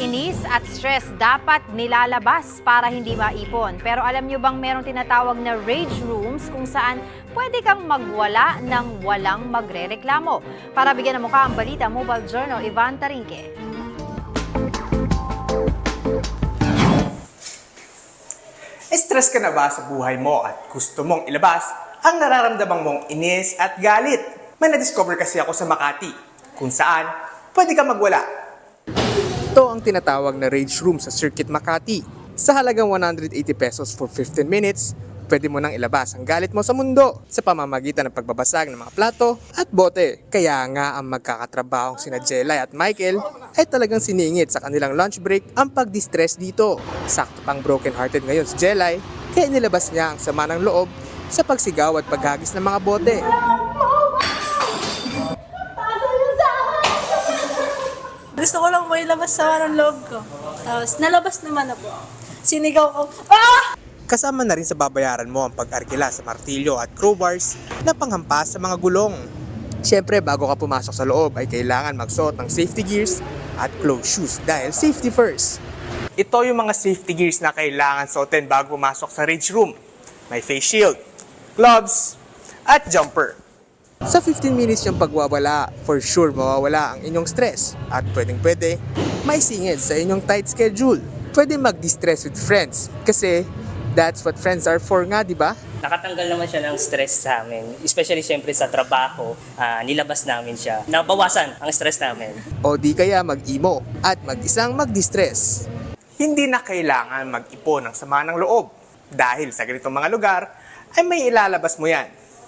Inis at stress dapat nilalabas para hindi maipon. Pero alam nyo bang merong tinatawag na rage rooms kung saan pwede kang magwala ng walang magrereklamo? Para bigyan ng mukha ang balita, Mobile Journal, Ivan Tarinque. Stress ka na ba sa buhay mo at gusto mong ilabas ang nararamdaman mong inis at galit? May na-discover kasi ako sa Makati kung saan pwede ka magwala. Ito ang tinatawag na rage room sa Circuit Makati. Sa halagang 180 pesos for 15 minutes, pwede mo nang ilabas ang galit mo sa mundo sa pamamagitan ng pagbabasag ng mga plato at bote. Kaya nga ang magkakatrabahong sina Jelay at Michael ay talagang siningit sa kanilang lunch break ang pag-distress dito. Sakto pang broken hearted ngayon si Jelay, kaya nilabas niya ang sama ng loob sa pagsigaw at paghagis ng mga bote. Gusto ko lang may labas sa ng loob ko. Tapos, nalabas naman ako. Sinigaw ko, ah! Kasama na rin sa babayaran mo ang pag-arkila sa martilyo at crowbars na panghampas sa mga gulong. Siyempre, bago ka pumasok sa loob ay kailangan magsuot ng safety gears at closed shoes dahil safety first. Ito yung mga safety gears na kailangan suotin bago pumasok sa rage room. May face shield, gloves, at jumper. Sa 15 minutes yung pagwawala, for sure mawawala ang inyong stress. At pwedeng pwede, may singit sa inyong tight schedule. Pwede mag-distress with friends kasi that's what friends are for nga, di ba? Nakatanggal naman siya ng stress sa amin. Especially siyempre sa trabaho, ah, nilabas namin siya. Nabawasan ang stress namin. O di kaya mag-emo at mag-isang mag-distress. Hindi na kailangan mag-ipon ng sama ng loob dahil sa ganitong mga lugar ay may ilalabas mo yan.